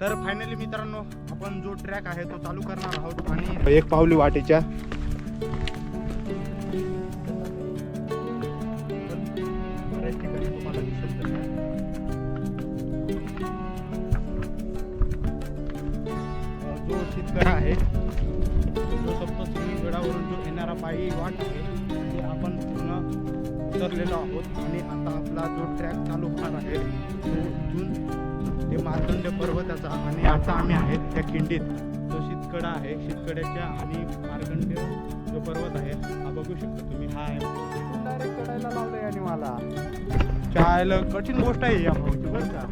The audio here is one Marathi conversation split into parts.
तर फायनली मित्रांनो आपण जो ट्रॅक आहे तो चालू करणार आहोत आणि एक पावली वाटेच्या. जो शेतकरी आहे जो सप्तशृंगी गडावरून जो येणारा पायी वाट आहे ते आपण पूर्ण उतरलेलो आहोत. आणि आता आपला जो ट्रॅक चालू होणार आहे तो इथून ते मार्कंड पर्वताचा आणि आता आम्ही आहेत त्या खिंडीत. जो शीतकडा आहे शीतकड्याच्या आणि मार्कंड जो पर्वत आहे हा बघू शकता तुम्ही. हा आहे डायरेक्ट चढायला लावलंय आणि मला. चायला कठीण गोष्ट आहे या बरं का?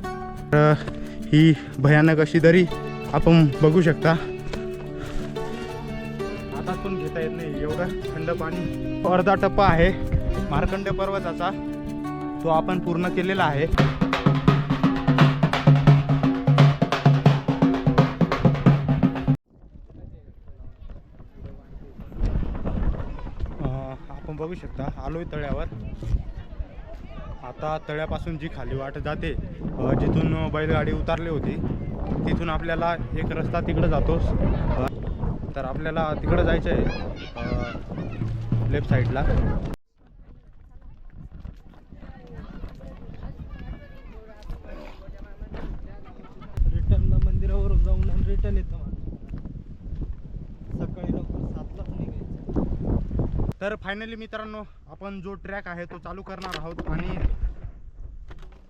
तर ही भयानक अशी दरी आपण बघू शकता. हातात पण घेता येत नाही एवढं थंड पाणी. अर्धा टप्पा आहे मार्कंड पर्वताचा. तो आपण पूर्ण केलेला आहे. बघू शकता आलोय तळ्यावर. आता तळ्यापासून जी खाली वाट जाते जिथून बैलगाडी उतारली होती तिथून आपल्याला एक रस्ता तिकडं जातोस तर आपल्याला तिकडं जायचं आहे लेफ्ट साईडला. रिटर्न मंदिरावर जाऊन रिटर्न येतो. तर फायनली मित्रांनो आपण जो ट्रॅक आहे तो चालू करणार आहोत आणि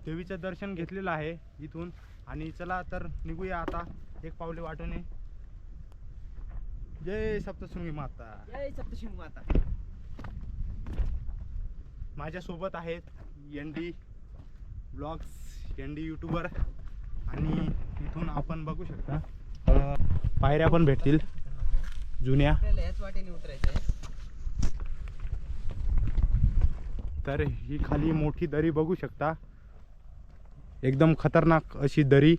देवीचं दर्शन घेतलेलं आहे इथून. आणि चला तर निघूया आता एक पावले वाटून जय सप्तशृंगी माता. जय सप्तशिंग माता. माझ्यासोबत आहेत N D blogs N D YouTuber आणि इथून आपण बघू शकता पायऱ्या पण भेटतील. जुन्या. याच वाटेने उतरायचं आहे. तर ही खाली मोठी दरी बघू शकता. एकदम खतरनाक अशी दरी.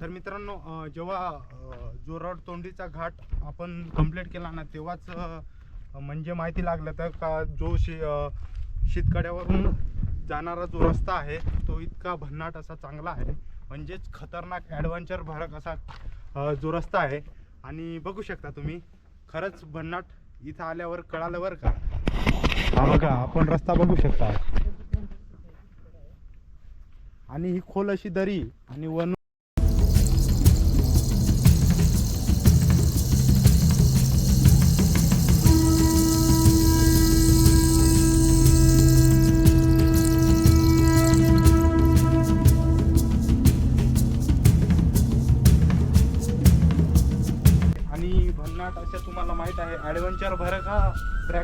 तर मित्रांनो जेव्हा जोराड तोंडीचा घाट आपण कंप्लीट केला ना तेव्हाच म्हणजे माहिती लागलं तर का जो शे शीतकड्यावरून जाणारा जो रस्ता आहे तो इतका भन्नाट असा चांगला आहे. म्हणजेच खतरनाक ॲडव्हेंचर भरक असा जो रस्ता आहे आणि बघू शकता तुम्ही खरंच भन्नाट इथं आल्यावर कळालं बरं का? हा बघा आपण रस्ता बघू शकता. आणि ही खोल अशी दरी आणि वन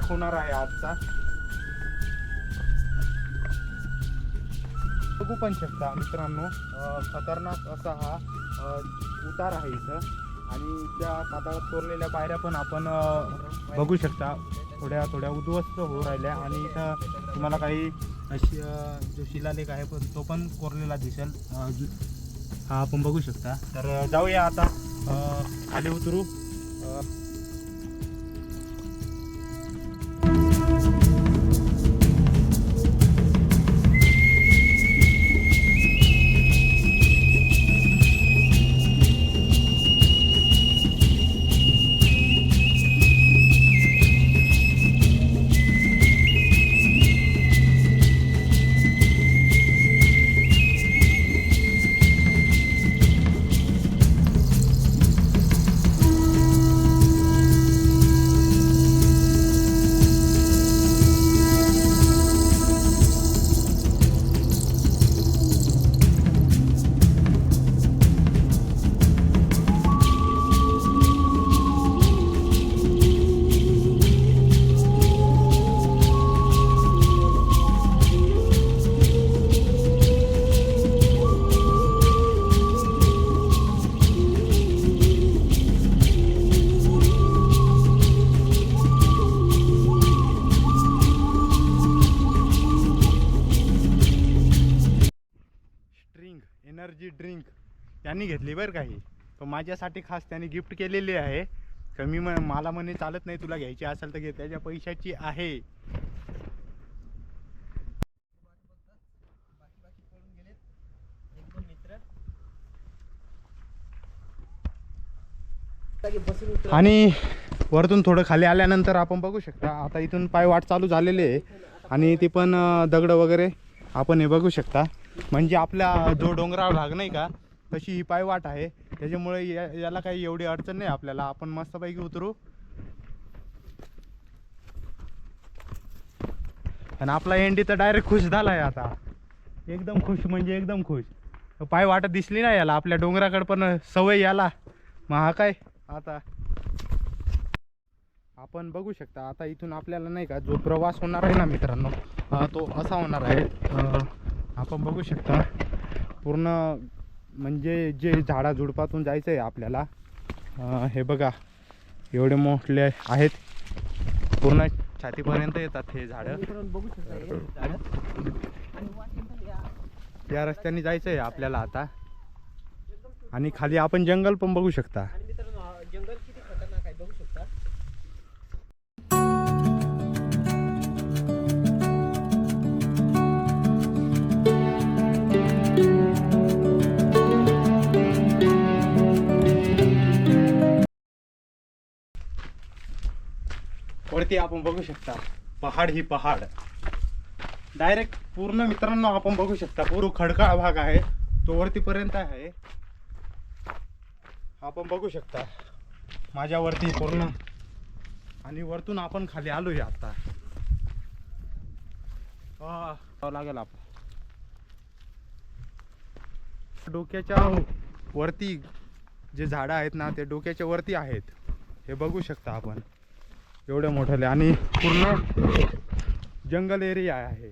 ट्रॅक होणार आहे आजचा. बघू पण शकता मित्रांनो खतरनाक असा हा उतार आहे इथं. आणि त्या कातळात कोरलेल्या पायऱ्या पण आपण बघू शकता. थोड्या थोड्या उद्ध्वस्त होऊ राहिल्या. आणि इथं तुम्हाला काही अशी जो शिलालेख आहे पण तो पण कोरलेला दिसेल. हा आपण बघू शकता. तर जाऊया आता खाली उतरू. होती बरं काही पण माझ्यासाठी खास त्याने गिफ्ट केलेली आहे. कमी म मला म्हणे चालत नाही तुला घ्यायची असेल तर घे त्याच्या पैशाची आहे. आणि वरतून थोडं खाली आल्यानंतर आपण बघू शकता आता इथून पाय वाट चालू झालेली आहे. आणि ती पण दगड वगैरे आपण हे बघू शकता. म्हणजे आपला जो डोंगराळ भाग नाही का तशी ही पायवाट आहे. त्याच्यामुळे या- याला काही एवढी अडचण नाही आपल्याला. आपण मस्तपैकी उतरू. आणि आपला एंडी तर डायरेक्ट खुश झाला आहे आता. एकदम खुश म्हणजे एकदम खुश. पाय वाटत दिसली ना याला. आपल्या डोंगराकडे पण सवय याला. मग हा काय? आता आपण बघू शकता आता इथून आपल्याला नाही का जो प्रवास होणार आहे ना मित्रांनो तो असा होणार आहे. आपण बघू शकता पूर्ण म्हणजे जे झाडाझुडपातून जायचं आहे आपल्याला हे बघा एवढे मोठले आहेत. पूर्ण छातीपर्यंत येतात हे झाडं. या. त्या रस्त्याने जायचं आहे आपल्याला आता. आणि खाली आपण जंगल पण बघू शकता. वरती आपण बघू शकता पहाड ही पहाड. डायरेक्ट पूर्ण मित्रांनो आपण बघू शकता पूर्ण खडकाळ भाग आहे तो वरतीपर्यंत आहे. आपण बघू शकता माझ्यावरती पूर्ण. आणि वरतून आपण खाली आलोय आता. लागेल आपण डोक्याच्या वरती जे झाडं आहेत ना ते डोक्याच्या वरती आहेत. हे बघू शकता आपण. एवढे मोठे आणि पूर्ण जंगल एरिया आहे.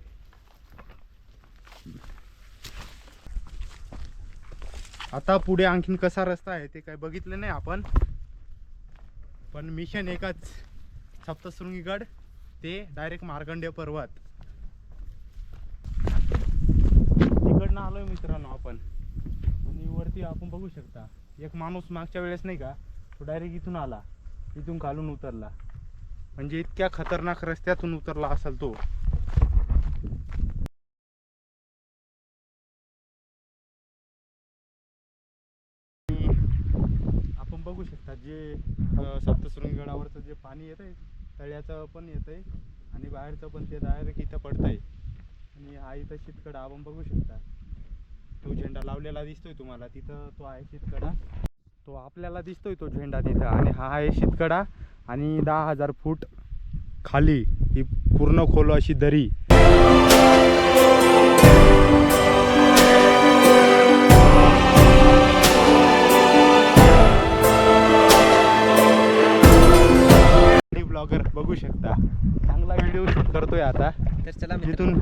आता पुढे आणखीन कसा रस्ता आहे ते काय बघितलं नाही आपण. पण मिशन एकच सप्तशृंगीगड ते डायरेक्ट मार्कंडेय पर्वत. तिकडनं आलोय मित्रांनो आपण. आणि वरती आपण बघू शकता. एक माणूस मागच्या वेळेस नाही का तो डायरेक्ट इथून आला. इथून खालून उतरला. म्हणजे इतक्या खतरनाक रस्त्यातून उतरला असेल तो. आपण बघू शकता जे अं, जे पाणी येत आहे तळ्याचं पण येत आहे आणि बाहेरचं पण ते डायरेक्ट इथं पडत आहे आणि हा इथं शीतकडा आपण बघू शकता. तो झेंडा लावलेला दिसतोय तुम्हाला. तिथं तो आहे शीतकडा. तो आपल्याला दिसतोय तो झेंडा तिथं. आणि हा आहे शीतकडा. आणि दहा हजार फूट खाली ही पूर्ण खोल अशी दरी. ब्लॉगर बघू शकता. चांगला व्हिडिओ शूट करतोय आता. तर चला जिथून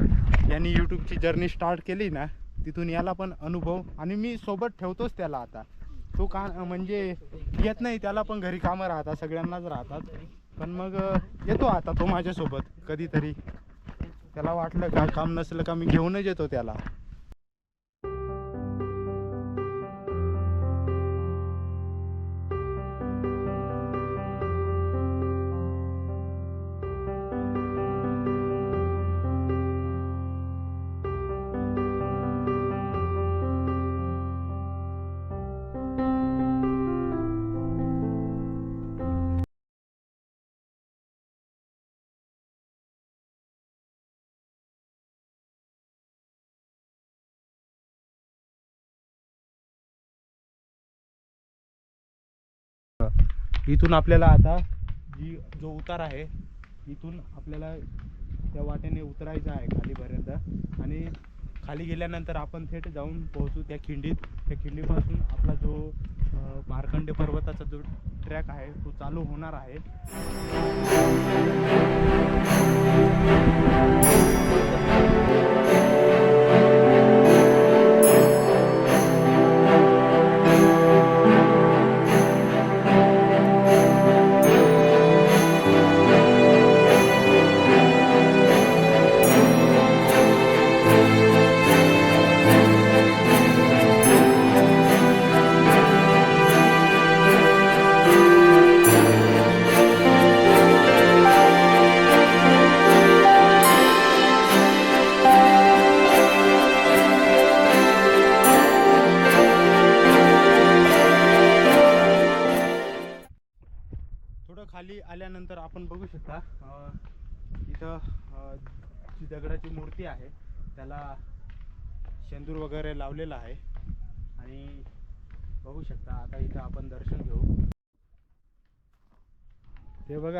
यांनी यूट्यूबची जर्नी स्टार्ट केली ना तिथून याला पण अनुभव आणि मी सोबत ठेवतोच त्याला आता. तो का म्हणजे येत नाही त्याला पण घरी कामं राहतात सगळ्यांनाच राहतात. पण मग येतो आता तो माझ्यासोबत कधीतरी. त्याला वाटलं का काम नसलं का मी घेऊनच येतो त्याला. इथून आपल्याला आता जी जो उतार आहे इथून आपल्याला त्या वाटेने उतरायचं आहे खालीपर्यंत. आणि खाली गेल्यानंतर आपण थेट जाऊन पोहोचू त्या खिंडीत. त्या खिंडीपासून आपला जो मार्कंडे पर्वताचा जो ट्रॅक आहे तो चालू होणार आहे.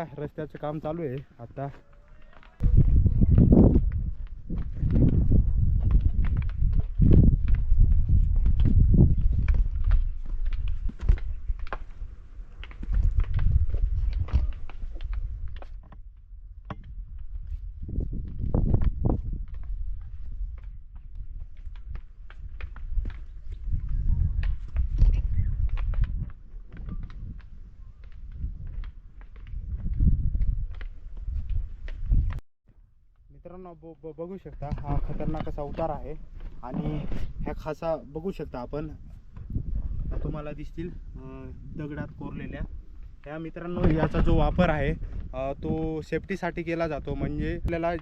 बघा रस्त्याचं काम चालू आहे. आता मित्रांनो बघू शकता हा खतरनाक असा उतार आहे. आणि ह्या खासा बघू शकता आपण तुम्हाला दिसतील दगडात कोरलेल्या. त्या मित्रांनो याचा जो वापर आहे तो सेफ्टीसाठी केला जातो. म्हणजे आपल्याला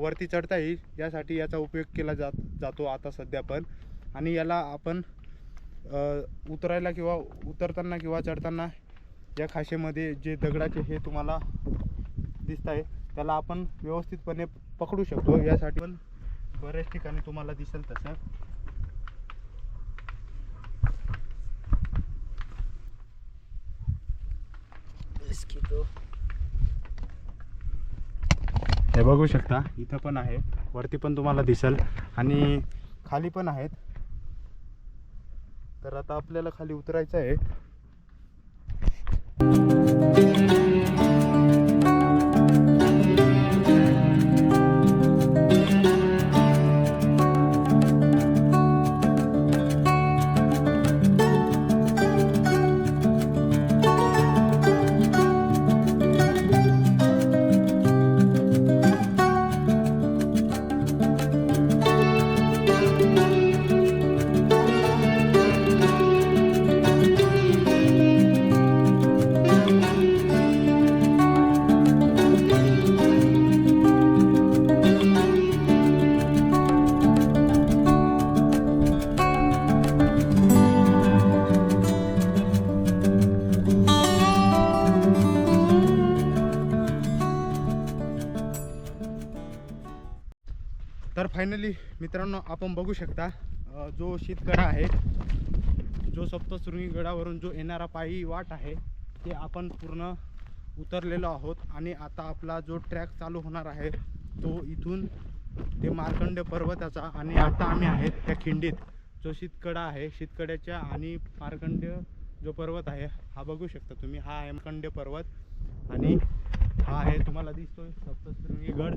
वरती चढता येईल यासाठी याचा उपयोग केला जात जातो आता सध्या पण. आणि याला आपण उतरायला किंवा उतरताना किंवा चढताना या खाशेमध्ये जे दगडाचे हे तुम्हाला दिसत आहे त्याला आपण व्यवस्थितपणे पकडू शकतो. यासाठी पण बऱ्याच ठिकाणी तुम्हाला दिसेल तसं. हे बघू शकता इथं पण आहे. वरती पण तुम्हाला दिसेल. आणि खाली पण आहेत. तर आता आपल्याला खाली उतरायचं आहे. मित्रांनो आपण बघू शकता जो शीतगडा आहे जो सप्तशृंगी गडावरून जो येणारा पायी वाट आहे ते आपण पूर्ण उतरलेलो आहोत. आणि आता आपला जो ट्रॅक चालू होणार आहे तो इथून ते मार्कंड पर्वताचा आणि आता आम्ही आहेत त्या खिंडीत. जो शीतकडा आहे शीतकड्याच्या आणि मार्कंड्य जो पर्वत आहे हा बघू शकता तुम्ही. हा आहे मार्कंड्य पर्वत. आणि हा आहे तुम्हाला दिसतोय सप्तशृंगी गड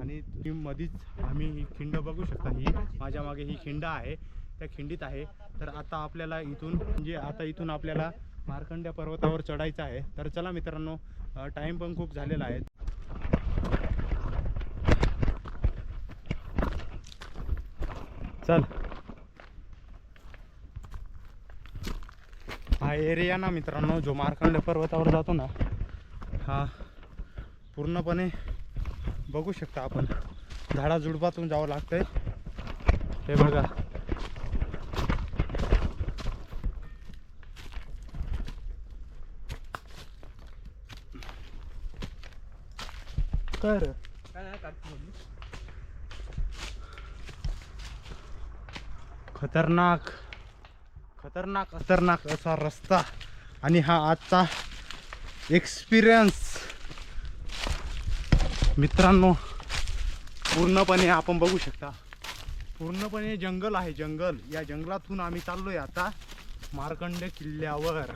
आणि मध्येच मधीच आम्ही ही खिंड बघू शकता. ही माझ्या मागे ही खिंड आहे. त्या खिंडीत आहे. तर आता आपल्याला इथून म्हणजे आता इथून आपल्याला मार्कंड्या पर्वतावर चढायचं आहे. तर चला मित्रांनो टाईम पण खूप झालेला आहे. चल. हा एरिया ना मित्रांनो जो मार्कंड पर्वतावर जातो ना हा पूर्णपणे बघू शकता आपण. झाडाझुडपातून जावं लागतंय. हे बघा. कर खतरनाक. खतरनाक खतरनाक असा रस्ता. आणि हा आजचा एक्सपिरियन्स मित्रांनो पूर्णपणे आपण बघू शकता. पूर्णपणे जंगल आहे जंगल. या जंगलातून आम्ही चाललोय आता मार्कंड किल्ल्यावर.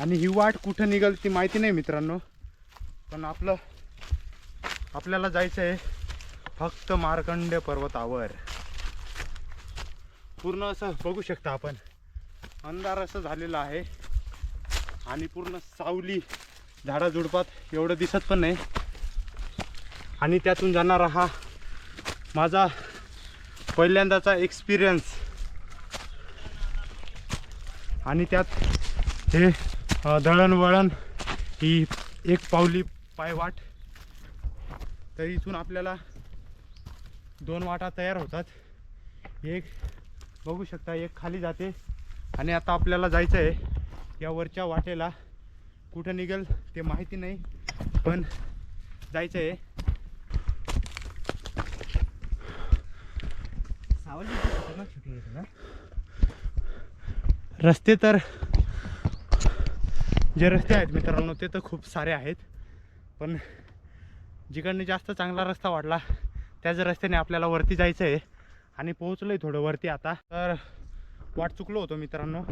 आणि ही वाट कुठं निघल ती माहिती नाही मित्रांनो पण आपलं आपल्याला जायचं आहे फक्त मार्कंड पर्वतावर. पूर्ण असं बघू शकता आपण. अंधार असं झालेलं आहे. आणि पूर्ण सावली झाडाझुडपात एवढं दिसत पण नाही. आणि त्यातून जाणारा हा माझा पहिल्यांदाचा एक्सपिरियन्स आणि त्यात हे दळणवळण ही एक पावली पायवाट तर इथून आपल्याला दोन वाटा तयार होतात. एक बघू शकता एक खाली जाते. आणि आता आपल्याला जायचं आहे या वरच्या वाटेला कुठं निघेल ते माहिती नाही पण जायचं आहे रस्ते तर जे रस्ते आहेत मित्रांनो ते तर खूप सारे आहेत. पण जिकडनं जास्त चांगला रस्ता वाटला त्याच रस्त्याने आपल्याला वरती जायचं आहे आणि पोहोचलो आहे थोडं वरती आता. तर वाट चुकलो होतो मित्रांनो.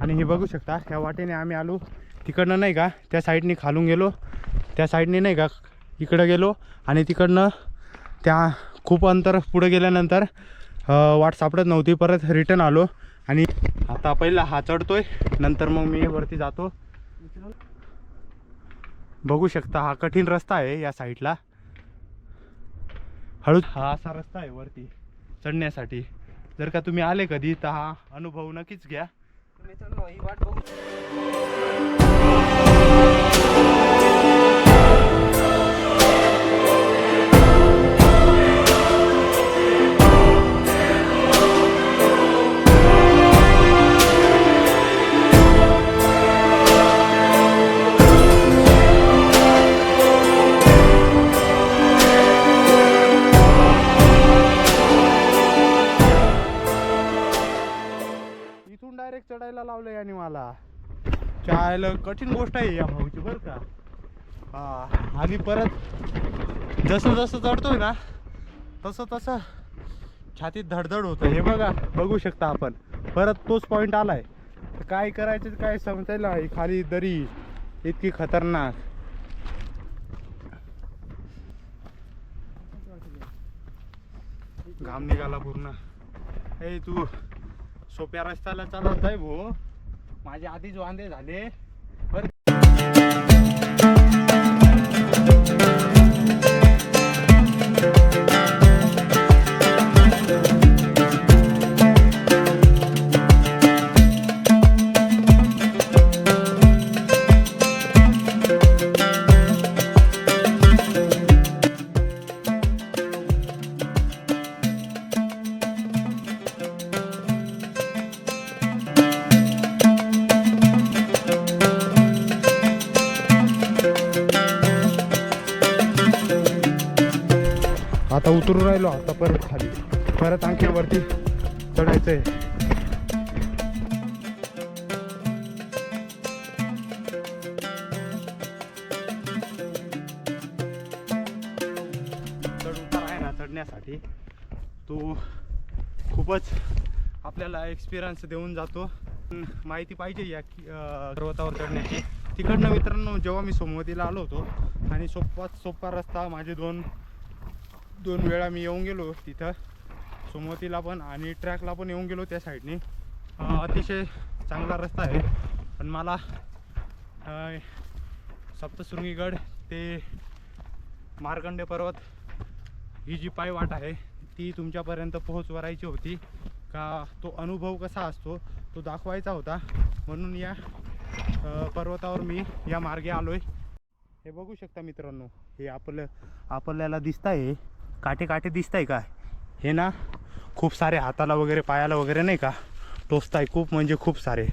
आणि हे बघू शकता ह्या वाटेने आम्ही आलो. तिकडनं नाही का त्या साईडने खालून गेलो. त्या साईडने नाही का इकडं गेलो. आणि तिकडनं त्या खूप अंतर पुढे गेल्यानंतर वाट सापडत नव्हती. परत रिटर्न आलो. आणि आता पहिला हा चढतोय. नंतर मग मी वरती जातो. बघू शकता हा कठीण रस्ता आहे या साईडला. हळू हा असा रस्ता आहे वरती चढण्यासाठी. जर का तुम्ही आले कधी तर हा अनुभव नक्कीच घ्या. मित्रांनो ही वाट बघू डायरेक्ट चढायला लावलं याने मला. चायला कठीण गोष्ट आहे या भाऊची बरं का. हा आणि परत जसं जसं चढतोय ना तसं तसं छातीत धडधड होतं. हे बघा बघू शकता आपण. परत तोच पॉईंट आलाय. तर काय करायचं काय समजायला खाली दरी इतकी खतरनाक. घाम निघाला पूर्ण. ए तू. सोप्या रस्त्याला चालत जाय भो माझे आधीच वांदे झाले. बर. उतरू राहिलो आता परत खाली. परत आणखी वरती चढायचंय. चढ उतार आहे ना चढण्यासाठी. तो खूपच आपल्याला एक्सपिरियन्स देऊन जातो. माहिती पाहिजे या पर्वतावर चढण्याची. तिकडनं मित्रांनो जेव्हा मी सोमवतीला आलो होतो आणि सोपा सोपा रस्ता माझे दोन दोन वेळा मी येऊन गेलो तिथं. सुमतीला पण आणि ट्रॅकला पण येऊन गेलो त्या साईडने. अतिशय चांगला रस्ता आहे. पण मला सप्तशृंगीगड ते मार्कंडे पर्वत ही जी पाय वाट आहे ती तुमच्यापर्यंत पोहोचवायची होती. का तो अनुभव कसा असतो तो दाखवायचा होता. म्हणून या पर्वतावर मी या मार्गे आलो आहे हे बघू शकता मित्रांनो हे आपलं आपल्याला दिसत आहे काटे काटे दिसत आहे का? हे ना खूप सारे हाताला वगैरे पायाला वगैरे नाही का? टोचत आहे खूप म्हणजे खूप सारे.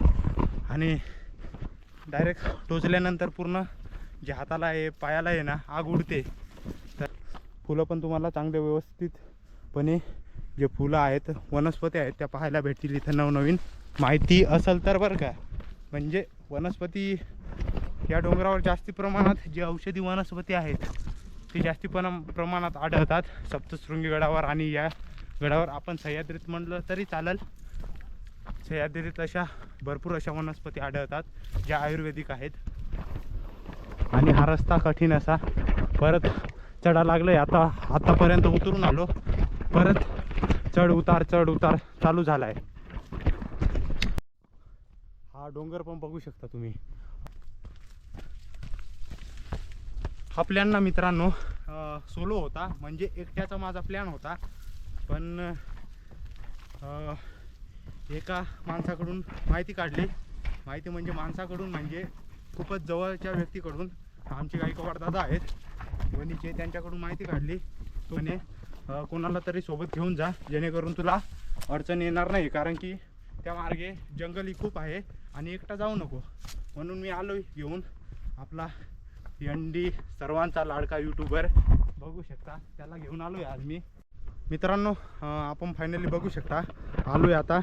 आणि डायरेक्ट टोचल्यानंतर पूर्ण जे हाताला आहे पायाला आहे ना आग उडते. तर फुलं पण तुम्हाला चांगले व्यवस्थितपणे जे फुलं आहेत वनस्पती आहेत त्या पाहायला भेटतील इथं नवनवीन. माहिती असेल तर बरं का. म्हणजे वनस्पती या डोंगरावर जास्ती प्रमाणात जे औषधी वनस्पती आहेत ते जास्ती पण प्रमाणात आढळतात. सप्तशृंगी गडावर आणि या गडावर आपण सह्याद्रीत म्हटलं तरी चालेल. सह्याद्रीत अशा भरपूर अशा वनस्पती आढळतात ज्या आयुर्वेदिक आहेत. आणि हा रस्ता कठीण असा. परत चढा आहे आता आतापर्यंत उतरून आलो. परत चढ उतार चढ उतार चालू झालाय. हा डोंगर पण बघू शकता तुम्ही. हा प्लॅन ना मित्रांनो सोलो होता. म्हणजे एकट्याचा माझा प्लॅन होता. पण एका माणसाकडून माहिती काढली. माहिती म्हणजे माणसाकडून म्हणजे खूपच जवळच्या व्यक्तीकडून. आमचे गायकवाड दादा आहेत. वनीचे त्यांच्याकडून माहिती काढली. तो कोणाला तरी सोबत घेऊन जा. जेणेकरून तुला अडचण येणार नाही. कारण की त्या मार्गे जंगलही खूप आहे आणि एकटा जाऊ नको. म्हणून मी आलो घेऊन. आपला यंडी सर्वांचा लाडका यूट्यूबर बघू शकता त्याला घेऊन आलो आहे आज मी. मित्रांनो आपण फायनली बघू शकता आलो आहे आता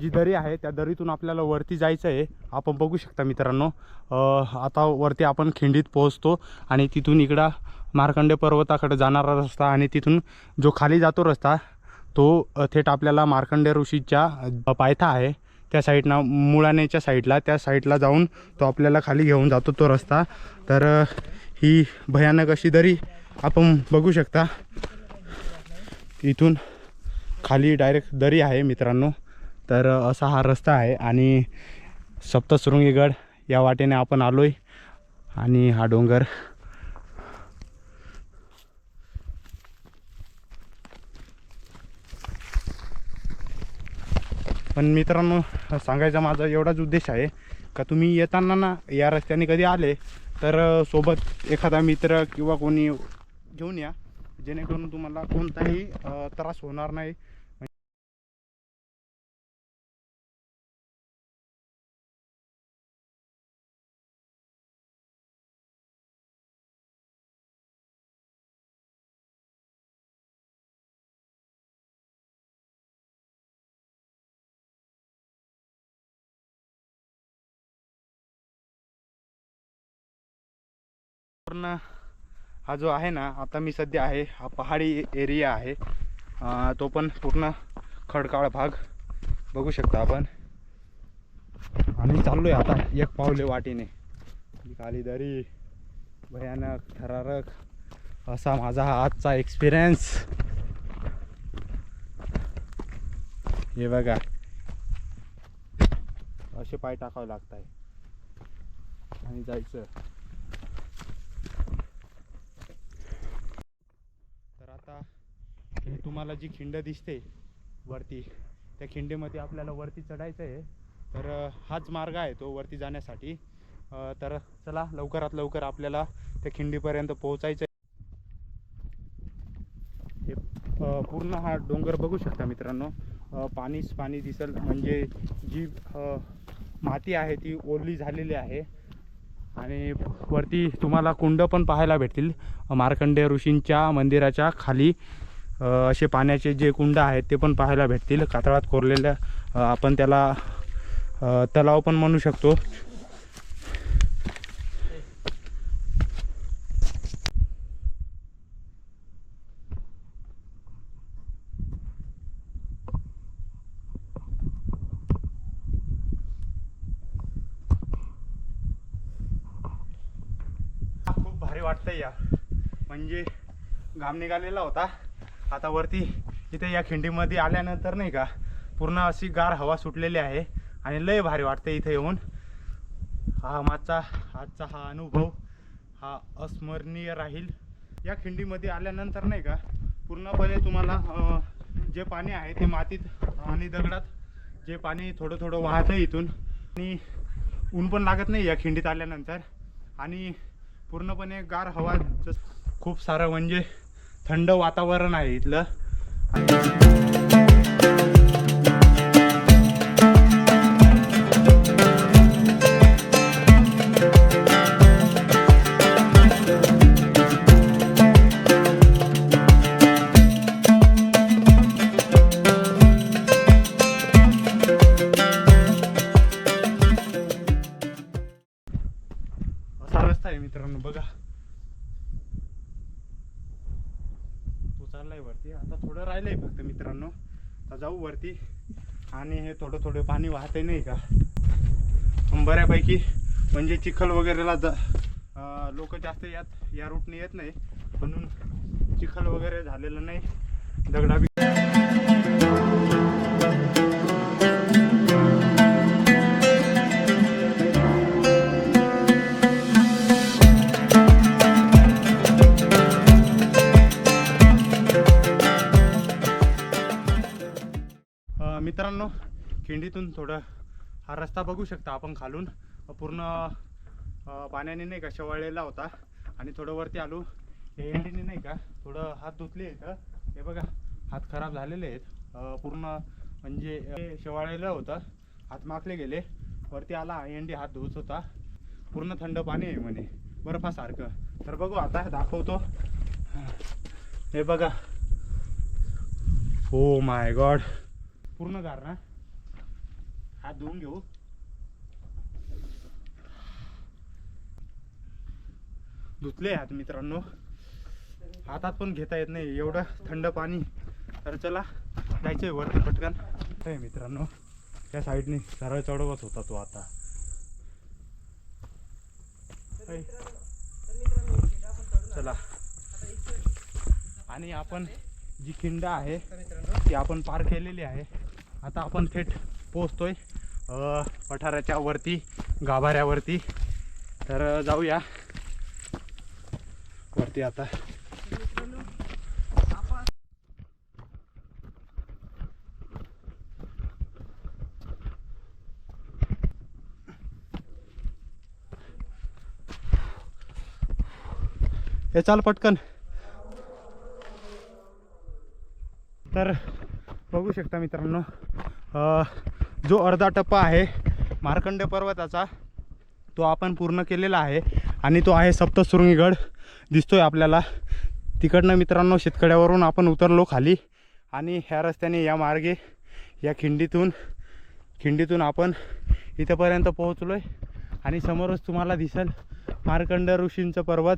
जी दरी आहे त्या दरीतून आपल्याला वरती जायचं आहे आपण बघू शकता मित्रांनो आता वरती आपण खिंडीत पोहोचतो आणि तिथून इकडं मार्कंडे पर्वताकडे जाणारा रस्ता आणि तिथून जो खाली जातो रस्ता तो थेट आपल्याला मार्कंडे ऋषीच्या पायथा आहे. त्या साईडनं मुळानेच्या साईडला त्या साईडला जाऊन तो आपल्याला खाली घेऊन जातो तो रस्ता. तर ही भयानक अशी दरी आपण बघू शकता. इथून खाली डायरेक्ट दरी आहे मित्रांनो. तर असा हा रस्ता आहे आणि सप्तशृंगीगड या वाटेने आपण आलो आहे आणि हा डोंगर पण मित्रांनो सांगायचा माझा एवढाच उद्देश आहे का तुम्ही येताना ना या रस्त्याने कधी आले तर सोबत एखादा मित्र किंवा कोणी घेऊन या. जेणेकरून तुम्हाला कोणताही त्रास होणार नाही. पूर्ण हा जो आहे ना आता मी सध्या आहे हा पहाडी एरिया आहे. तो पण पूर्ण खडकाळ भाग बघू शकता आपण. आणि चाललोय आता एक पावले वाटेने. काली दरी भयानक थरारक असा माझा हा आजचा एक्सपिरियन्स हे बघा. असे पाय टाकावे लागत आहे आणि जायचं. आता हे तुम्हाला जी खिंड दिसते वरती त्या खिंडीमध्ये आपल्याला वरती चढायचं आहे. तर हाच मार्ग आहे तो वरती जाण्यासाठी. तर चला लवकरात लवकर आपल्याला त्या खिंडीपर्यंत पोहोचायचं आहे. हे पूर्ण हा डोंगर बघू शकता मित्रांनो. पाणीच पाणी दिसल म्हणजे जी माती आहे ती ओली झालेली आहे. आणि वरती तुम्हाला कुंड पण पाहायला भेटतील. मार्कंडेय ऋषींच्या मंदिराच्या खाली असे पाण्याचे जे कुंड आहेत ते पण पाहायला भेटतील. कातळात कोरलेल्या आपण त्याला तलाव पण म्हणू शकतो खूप आता या. म्हणजे घाम निघालेला होता. आता वरती इथे या खिंडीमध्ये आल्यानंतर नाही का पूर्ण अशी गार हवा सुटलेली आहे आणि लय भारी वाटते इथे येऊन. हा माझा आजचा हा अनुभव हा अस्मरणीय राहील. या खिंडीमध्ये आल्यानंतर नाही का पूर्णपणे तुम्हाला जे पाणी आहे ते मातीत आणि दगडात जे पाणी थोडं थोडं वाहतं इथून. आणि ऊन पण लागत नाही या खिंडीत आल्यानंतर. आणि पूर्णपणे गार हवा खूप सारं म्हणजे थंड वातावरण आहे इथलं. आणि थोडं थोडं पाणी वाहतंय नाही का? बऱ्यापैकी म्हणजे चिखल वगैरेला जा लोक जास्त यात या रूटने येत नाही. म्हणून चिखल वगैरे झालेलं नाही. दगडा अ, मित्रांनो खिंडीतून थोडं हा रस्ता बघू शकता आपण खालून. पूर्ण पाण्याने नाही का शेवाळलेला होता. आणि थोडं वरती आलो. हे एंडीने नाही का थोडं हात धुतले आहेत हे बघा हात खराब झालेले आहेत. पूर्ण म्हणजे हे शेवाळलेलं होतं. हात माखले गेले. वरती आला एंडी हात धुवत होता. पूर्ण थंड पाणी आहे म्हणे. बर्फासारखं तर बघू आता दाखवतो. हे बघा. हो माय गॉड पूर्ण गार ना? हात धुवून घेऊ धुतले हात मित्रांनो. हातात पण घेता येत नाही. एवढं थंड पाणी. तर चला जायचंय वरती पटकन. हे मित्रांनो त्या साईडने सरळ चढवत होता तो आता. चला. आणि आपण जी खिंड आहे ती आपण पार केलेली आहे. आता आपण थेट पोचतोय पठाराच्या वरती गाभाऱ्यावरती. तर जाऊया. वरती आता. हे चाल पटकन. तर बघू शकता मित्रांनो जो अर्धा टप्पा आहे मार्कंड पर्वताचा तो आपण पूर्ण केलेला आहे आणि तो आहे सप्तशृंगीगड. दिसतोय आपल्याला. तिकडनं मित्रांनो शेतकड्यावरून आपण उतरलो खाली आणि ह्या रस्त्याने या मार्गे या खिंडीतून खिंडीतून आपण इथंपर्यंत पोहोचलो आहे आणि समोरच तुम्हाला दिसेल मार्कंड ऋषींचं पर्वत.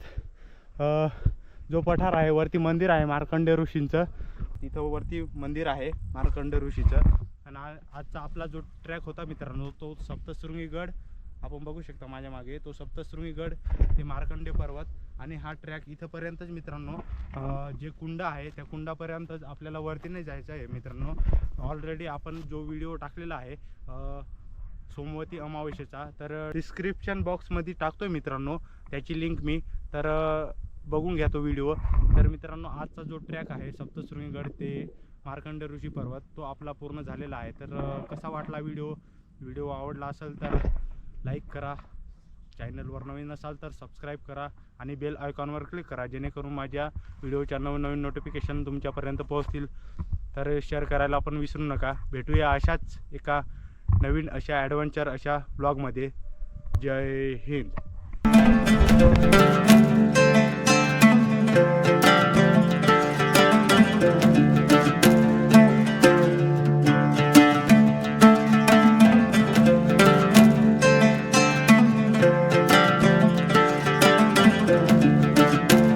जो पठार आहे वरती मंदिर आहे मार्कंड ऋषींचं. तिथं वरती मंदिर आहे मार्कंड ऋषीचं. आणि आजचा आपला जो ट्रॅक होता मित्रांनो तो सप्तशृंगी गड आपण बघू शकता माझ्या मागे तो सप्तशृंगी गड ते मार्कंडे पर्वत. आणि हा ट्रॅक इथंपर्यंतच मित्रांनो जे कुंड आहे त्या कुंडापर्यंतच आपल्याला वरती नाही जायचं आहे मित्रांनो. ऑलरेडी आपण जो व्हिडिओ टाकलेला आहे सोमवती अमावस्येचा तर डिस्क्रिप्शन बॉक्समध्ये टाकतो आहे मित्रांनो. त्याची लिंक मी. तर बघून घ्या तो व्हिडिओ तर मित्रांनो आजचा जो ट्रॅक आहे सप्तशृंगीगड ते मार्कंड ऋषी पर्वत तो आपला पूर्ण झालेला आहे. तर कसा वाटला व्हिडिओ? व्हिडिओ आवडला असेल तर लाईक करा. चॅनलवर नवीन असाल तर सबस्क्राईब करा आणि बेल आयकॉनवर क्लिक करा जेणेकरून माझ्या व्हिडिओच्या नवनवीन नोटिफिकेशन तुमच्यापर्यंत पोहोचतील. तर शेअर करायला पण विसरू नका. भेटूया अशाच एका नवीन अशा ॲडव्हेंचर अशा ब्लॉगमध्ये जय हिंद.